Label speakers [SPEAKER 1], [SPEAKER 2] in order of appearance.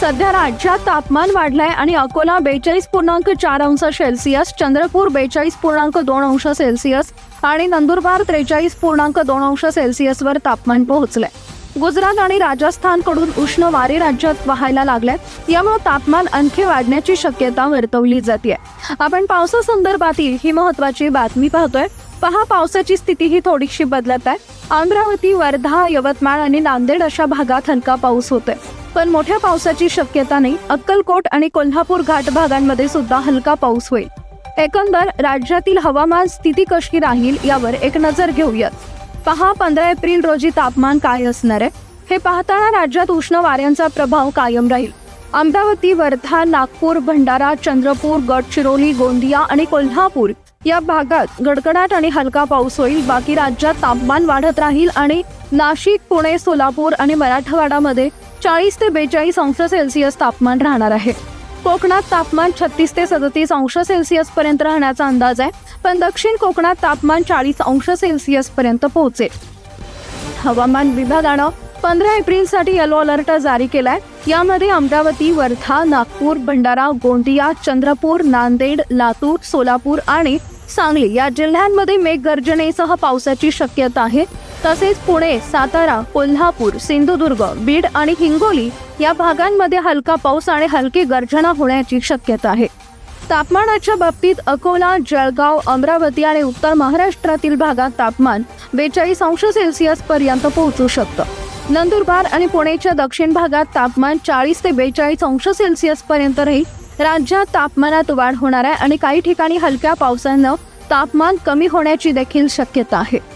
[SPEAKER 1] सध्या राज्यात तापमान वाढलंय आणि अकोला बेचाळीस पूर्णांक चार अंश सेल्सिअस चंद्रपूर बेचाळीस पूर्णांक दोन अंश सेल्सिअस आणि नंदुरबार त्रेचाळीस पूर्णांक दोन अंश सेल्सिअसवर तापमान पोहोचलंय. गुजरात आणि राजस्थानकडून उष्ण वारे राज्यात वाहायला लागले यामुळे तापमान आणखी वाढण्याची शक्यता वर्तवली जाते आपण पावसासंदर्भातील ही महत्वाची बातमी पाहतोय. पहा पावसाची स्थिती ही थोडीशी बदलत आहे. अमरावती वर्धा यवतमाळ आणि नांदेड अशा भागात हलका पाऊस होतोय. पण मोठ्या पावसाची शक्यता नाही. अक्कलकोट आणि कोल्हापूर घाट भागांमध्ये सुद्धा हलका पाऊस होईल. एकंदर राज्यातील हवामान स्थिती कशी राहील यावर एक नजर घेऊयात. पहा पंधरा एप्रिल रोजी तापमान काय असणार आहे? हे पाहताना राज्यात उष्ण वाऱ्यांचा प्रभाव कायम राहील. अमरावती वर्धा नागपूर भंडारा चंद्रपूर गडचिरोली गोंदिया आणि कोल्हापूर या भागात गडगडाट आणि हलका पाऊस होईल. बाकी राज्यात तापमान वाढत राहील आणि नाशिक पुणे सोलापूर आणि मराठवाडामध्ये चाळीस ते बेचाळीस अंश सेल्सिअस तापमान राहणार आहे. कोकणात तापमान छत्तीस ते सदतीस अंश सेल्सिअस पर्यंत राहण्याचा अंदाज आहे पण दक्षिण कोकणात तापमान चाळीस अंश सेल्सिअस पर्यंत पोहोचेल. हवामान विभागानं पंधरा एप्रिलसाठी येलो अलर्ट जारी केलाय. यामध्ये अमरावती वर्धा नागपूर भंडारा गोंदिया चंद्रपूर नांदेड लातूर सोलापूर आणि सांगली या जिल्ह्यांमध्ये मेघगर्जनेसह पावसाची शक्यता आहे. तसेच पुणे सातारा कोल्हापूर सिंधुदुर्ग बीड आणि हिंगोली या भागांमध्ये हलका पाऊस आणि हलकी गर्जना होण्याची शक्यता आहे. तापमानाच्या बाबतीत अकोला जळगाव अमरावती आणि उत्तर महाराष्ट्रातील भागात तापमान बेचाळीस अंश सेल्सिअस पर्यंत पोहोचू शकतं. नंदुरबार आणि पुणेच्या दक्षिण भागात तापमान चाळीस ते बेचाळीस अंश सेल्सिअस पर्यंत राहील. राज्यात तापमानात वाढ होणार आहे आणि काही ठिकाणी हलक्या पावसानं तापमान कमी होण्याची देखील शक्यता आहे.